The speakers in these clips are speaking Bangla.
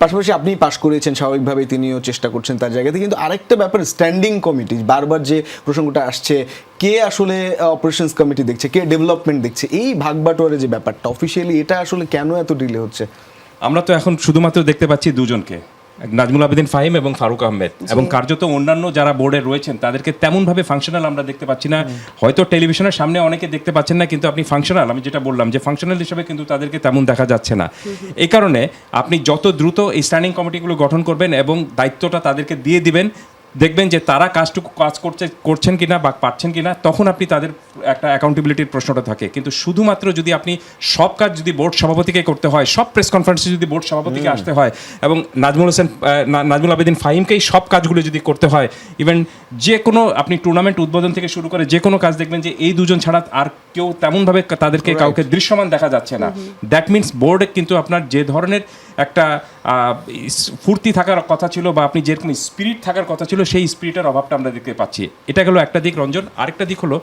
পাশাপাশি আপনি পাশ করেছেন স্বাভাবিকভাবে তিনিও চেষ্টা করছেন তার জায়গাতে। কিন্তু আরেকটা ব্যাপার স্ট্যান্ডিং কমিটি বারবার যে প্রসঙ্গটা আসছে, কে আসলে অপারেশনস কমিটি দেখছে, কে ডেভেলপমেন্ট দেখছে, এই ভাগবাটোয়ারের যে ব্যাপারটা অফিসিয়ালি এটা আসলে কেন এত ডিলে হচ্ছে? আমরা তো এখন শুধুমাত্র দেখতে পাচ্ছি দুজনকে। নাজমুল আবেদিন ফাহিম এবং ফারুক আহমেদ। এবং কার্যত অন্যান্য যারা বোর্ডে রয়েছেন তাদেরকে তেমনভাবে ফাংশনাল আমরা দেখতে পাচ্ছি না। হয়তো টেলিভিশনের সামনে অনেকে দেখতে পাচ্ছেন না কিন্তু আপনি ফাংশনাল আমি যেটা বললাম যে ফাংশনাল হিসেবে কিন্তু তাদেরকে তেমন দেখা যাচ্ছে না। এই কারণে আপনি যত দ্রুত এই স্ট্যান্ডিং কমিটিগুলো গঠন করবেন এবং দায়িত্বটা তাদেরকে দিয়ে দিবেন দেখবেন যে তারা কাজটুকু কাজ করছে করছেন কিনা বা পারছেন কিনা তখন আপনি তাদের একটা অ্যাকাউন্টেবিলিটির প্রশ্নটা থাকে। কিন্তু শুধুমাত্র যদি আপনি সব কাজ যদি বোর্ড সভাপতিকে করতে হয় সব প্রেস কনফারেন্সে যদি বোর্ড সভাপতিকে আসতে হয় এবং নাজমুল হোসেন না- নাজমুল আবেদিন ফাহিমকেই সব কাজগুলো যদি করতে হয় ইভেন যে কোনো আপনি টুর্নামেন্ট উদ্বোধন থেকে শুরু করে যে কোনো কাজ দেখবেন যে এই দুজন ছাড়া আর কেউ তেমনভাবে তাদেরকে কাউকে দৃশ্যমান দেখা যাচ্ছে না। দ্যাট মিনস বোর্ডে কিন্তু আপনার যে ধরনের একটা ফুর্তি থাকার কথা ছিল বা আপনি যেরকম স্পিরিট থাকার কথা ছিল সেই স্পিরিটের অভাবটা আমরা দেখতে পাচ্ছি। এটা গেল একটা দিক রঞ্জন। আরেকটা দিক হলো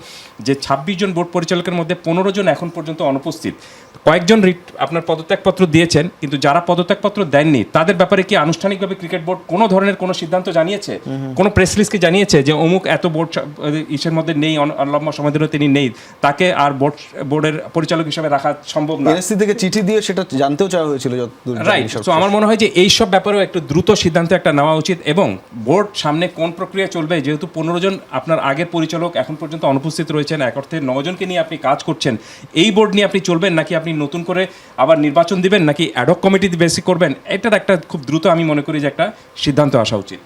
যে ছাব্বিশ জন বোর্ড পরিচালকের মধ্যে পনেরো জন এখন পর্যন্ত অনুপস্থিত। কয়েকজন রিট আপনার পদত্যাগপত্র দিয়েছেন কিন্তু যারা পদত্যাগপত্র দেননি তাদের ব্যাপারে কি আনুষ্ঠানিকভাবে ক্রিকেট বোর্ড কোনো ধরনের কোনো সিদ্ধান্ত জানিয়েছে? কোনো প্রেস লিস্টকে জানিয়েছে যে অমুক এত বোর্ড ইসের মধ্যে নেই লম্বা সময় ধরে তিনি নেই তাকে আর বোর্ড বোর্ডের পরিচালক হিসেবে রাখা সম্ভব না? এনএসসি থেকে চিঠি দিয়ে সেটা জানতেও চাওয়া হয়েছিল রাইট তো আমার মনে হয় যে এইসব ব্যাপারেও একটু দ্রুত সিদ্ধান্ত একটা নেওয়া উচিত এবং বোর্ড সামনে কোন প্রক্রিয়া চলবে, যেহেতু পনেরো জন আপনার আগের পরিচালক এখন পর্যন্ত অনুপস্থিত রয়েছেন, এক অর্থে নজনকে নিয়ে আপনি কাজ করছেন, এই বোর্ড নিয়ে আপনি চলবেন নাকি আপনি নতুন করে আবার নির্বাচন দিবেন নাকি অ্যাডক কমিটি বেসিক করবেন, এটার একটা খুব দ্রুত আমি মনে করি যে একটা সিদ্ধান্ত আসা উচিত।